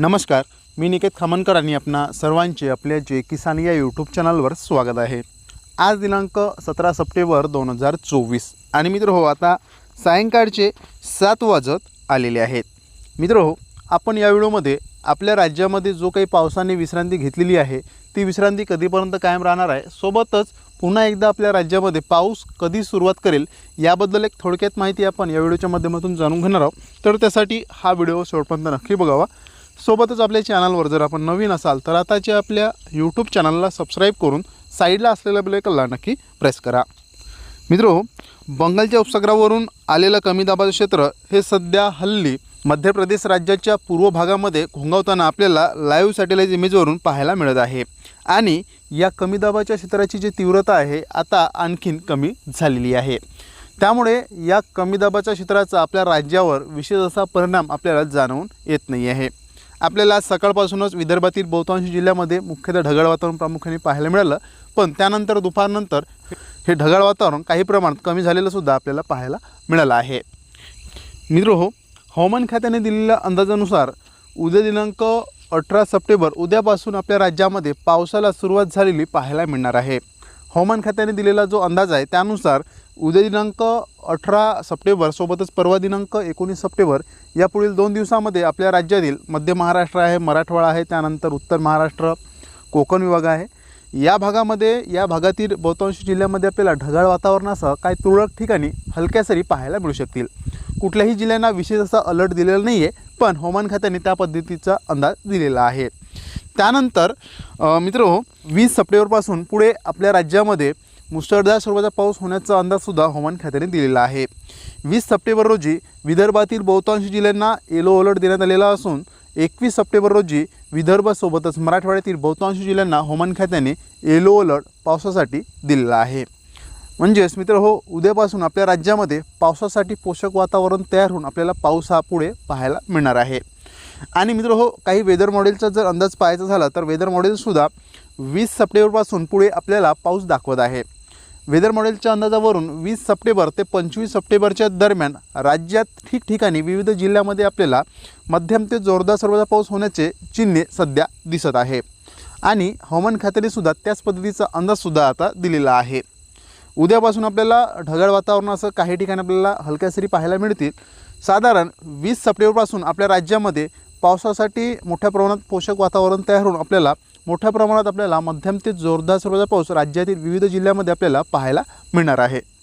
नमस्कार मी निकेत खामनकर आणि आपणा सर्वांचे आपल्या जे किसान या यूट्यूब चॅनलवर स्वागत आहे. आज दिनांक सतरा सप्टेंबर दोन हजार चोवीस आणि मित्र हो आता सायंकाळचे सात वाजत आलेले आहेत. मित्र हो आपण या व्हिडिओमध्ये आपल्या राज्यामध्ये जो काही पावसाने विश्रांती घेतलेली आहे ती विश्रांती कधीपर्यंत कायम राहणार आहे सोबतच पुन्हा एकदा आपल्या राज्यामध्ये पाऊस कधी सुरुवात करेल याबद्दल एक थोडक्यात माहिती आपण या व्हिडिओच्या माध्यमातून जाणून घेणार आहोत. तर त्यासाठी हा व्हिडिओ शेवटपर्यंत नक्की बघावा. सोबतच आपल्या चॅनलवर जर आपण नवीन असाल तर आताच्या आपल्या यूट्यूब चॅनलला सबस्क्राईब करून साईडला असलेल्या बेलेकलला नक्की प्रेस करा. मित्रो बंगालच्या उपसागरावरून आलेलं कमी दाबाचं क्षेत्र हे सध्या हल्ली मध्य प्रदेश राज्याच्या पूर्व भागामध्ये घोंगावताना आपल्याला लाईव्ह सॅटेलाईट इमेजवरून पाहायला मिळत आहे. आणि या कमी दाबाच्या क्षेत्राची जी तीव्रता आहे आता आणखीन कमी झालेली आहे. त्यामुळे या कमी दाबाच्या क्षेत्राचा आपल्या राज्यावर विशेष असा परिणाम आपल्याला जाणवून येत नाही आहे आपल्याला सकाळपासूनच विदर्भातील बहुतांश जिल्ह्यामध्ये मुख्यतः ढगाळ वातावरण प्रामुख्याने पाहायला मिळालं. पण त्यानंतर दुपारनंतर हे ढगाळ वातावरण काही प्रमाणात कमी झालेलंसुद्धा आपल्याला पाहायला मिळालं आहे. मित्र हो हवामान खात्याने दिलेल्या अंदाजानुसार उद्या दिनांक अठरा सप्टेंबर उद्यापासून आपल्या राज्यामध्ये पावसाला सुरुवात झालेली पाहायला मिळणार आहे. हवामान खात्याने दिलेला जो अंदाज आहे त्यानुसार उद्या दिनांक अठरा सप्टेंबर सोबतच परवा दिनांक एकोणीस सप्टेंबर या पुढील दोन दिवसामध्ये आपल्या राज्यातील मध्य महाराष्ट्र आहे मराठवाडा आहे त्यानंतर उत्तर महाराष्ट्र कोकण विभाग आहे. या भागामध्ये या भागातील बहुतांश जिल्ह्यामध्ये आपल्याला ढगाळ वातावरणासह काही तुरळक ठिकाणी हलक्या सरी पाहायला मिळू शकतील. कुठल्याही जिल्ह्यांना विशेष असा अलर्ट दिलेला नाही आहे पण हवामान खात्याने त्या पद्धतीचा अंदाज दिलेला आहे. त्यानंतर मित्र हो, वीस सप्टेंबरपासून पुढे आपल्या राज्यामध्ये मुसळधार स्वरूपाचा पाऊस होण्याचा अंदाजसुद्धा हवामान खात्याने दिलेला आहे. वीस सप्टेंबर रोजी विदर्भातील बहुतांश जिल्ह्यांना येलो अलर्ट देण्यात आलेला असून एकवीस सप्टेंबर रोजी विदर्भासोबतच मराठवाड्यातील बहुतांश जिल्ह्यांना हवामान खात्याने येलो अलर्ट पावसासाठी दिलेला आहे. म्हणजेच मित्र हो उद्यापासून आपल्या राज्यामध्ये पावसासाठी पोषक वातावरण तयार होऊन आपल्याला पाऊस हा पुढे पाहायला मिळणार आहे. आणि मित्र हो काही वेदर मॉडेलचा जर अंदाज पाहायचा झाला तर वेदर मॉडेलसुद्धा वीस सप्टेंबरपासून पुढे आपल्याला पाऊस दाखवत आहे. वेदर मॉडेलच्या अंदाजावरून वीस सप्टेंबर ते पंचवीस सप्टेंबरच्या दरम्यान राज्यात ठिकठिकाणी विविध जिल्ह्यामध्ये आपल्याला मध्यम ते जोरदार सर्वदा पाऊस होण्याचे चिन्हे सध्या दिसत आहे. आणि हवामान खात्याने सुद्धा त्याच पद्धतीचा अंदाजसुद्धा आता दिलेला आहे. उद्यापासून आपल्याला ढगाळ वातावरणासह काही ठिकाणी आपल्याला हलक्या सरी पाहायला मिळतील. साधारण वीस सप्टेंबरपासून आपल्या राज्यामध्ये पावसासाठी मोठ्या प्रमाणात पोषक वातावरण तयार होऊन आपल्याला मोठ्या प्रमाणात आपल्याला मध्यम ते जोरदार स्वरूपाचा पाऊस राज्यातील विविध जिल्ह्यामध्ये आपल्याला पाहायला मिळणार आहे.